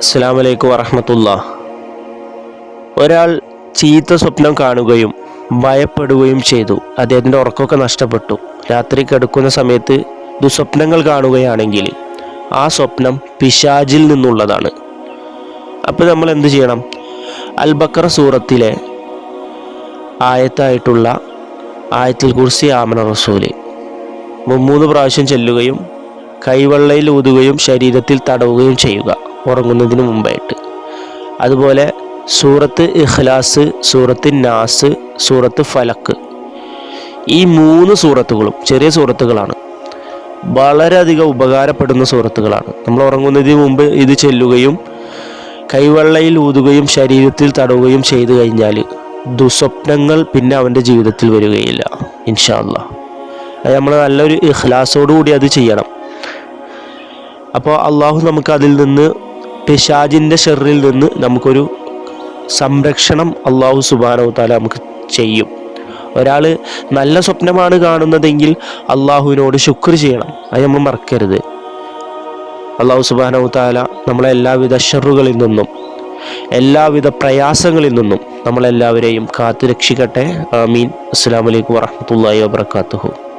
അസ്സാം വലൈക്കും വറഹമത്തുള്ള. ഒരാൾ ചീത്ത സ്വപ്നം കാണുകയും ഭയപ്പെടുകയും ചെയ്തു. അദ്ദേഹത്തിന്റെ ഉറക്കമൊക്കെ നഷ്ടപ്പെട്ടു. രാത്രി കിടക്കുന്ന സമയത്ത് ദുസ്വപ്നങ്ങൾ കാണുകയാണെങ്കിൽ ആ സ്വപ്നം പിശാജിൽ നിന്നുള്ളതാണ്. അപ്പോൾ നമ്മൾ എന്ത് ചെയ്യണം? അൽ ബക്കറ സൂറത്തിലെ ആയത്തായിട്ടുള്ള ആയത്തിൽ കുർസി ആമന റസൂൽ മൂന്ന് പ്രാവശ്യം ചെല്ലുകയും കൈവെള്ളയിൽ ഊതുകയും ശരീരത്തിൽ തടവുകയും ചെയ്യുക. ഉറങ്ങുന്നതിന് മുമ്പായിട്ട്. അതുപോലെ സൂറത്ത് ഇഖ്ലാസ് സൂറത്ത് നാസ് സൂറത്ത് ഫലക്ക്. ഈ മൂന്ന് സൂറത്തുകളും ചെറിയ സൂറത്തുകളാണ്. വളരെയധികം ഉപകാരപ്പെടുന്ന സൂറത്തുകളാണ്. നമ്മൾ ഉറങ്ങുന്നതിന് മുമ്പ് ഇത് ചെല്ലുകയും കൈവെള്ളയിൽ ഊതുകയും ശരീരത്തിൽ തടവുകയും ചെയ്തു കഴിഞ്ഞാൽ ദുസ്വപ്നങ്ങൾ പിന്നെ അവന്റെ ജീവിതത്തിൽ വരികയില്ല ഇൻഷാല്ല അത് നമ്മൾ നല്ലൊരു ഇഖ്ലാസോടു കൂടി അത് ചെയ്യണം. അപ്പോൾ അള്ളാഹു നമുക്ക് അതിൽ നിന്ന് പിശാജിന്റെ ഷെറിൽ നിന്ന് നമുക്കൊരു സംരക്ഷണം അള്ളാഹു സുബാനവ് താല നമുക്ക് ചെയ്യും. ഒരാൾ നല്ല സ്വപ്നമാണ് കാണുന്നതെങ്കിൽ അള്ളാഹുവിനോട് ശുക്ർ ചെയ്യണം. അത് നമ്മൾ മറക്കരുത്. അള്ളാഹു സുബാനവ് താല നമ്മളെ എല്ലാവിധ ഷെറുകളിൽ നിന്നും എല്ലാവിധ പ്രയാസങ്ങളിൽ നിന്നും നമ്മളെല്ലാവരെയും കാത്തു രക്ഷിക്കട്ടെ ആമീൻ. അസ്സാം വലൈക്കും വാഹമത്തല്ലാ വാബർക്കാത്തുഹു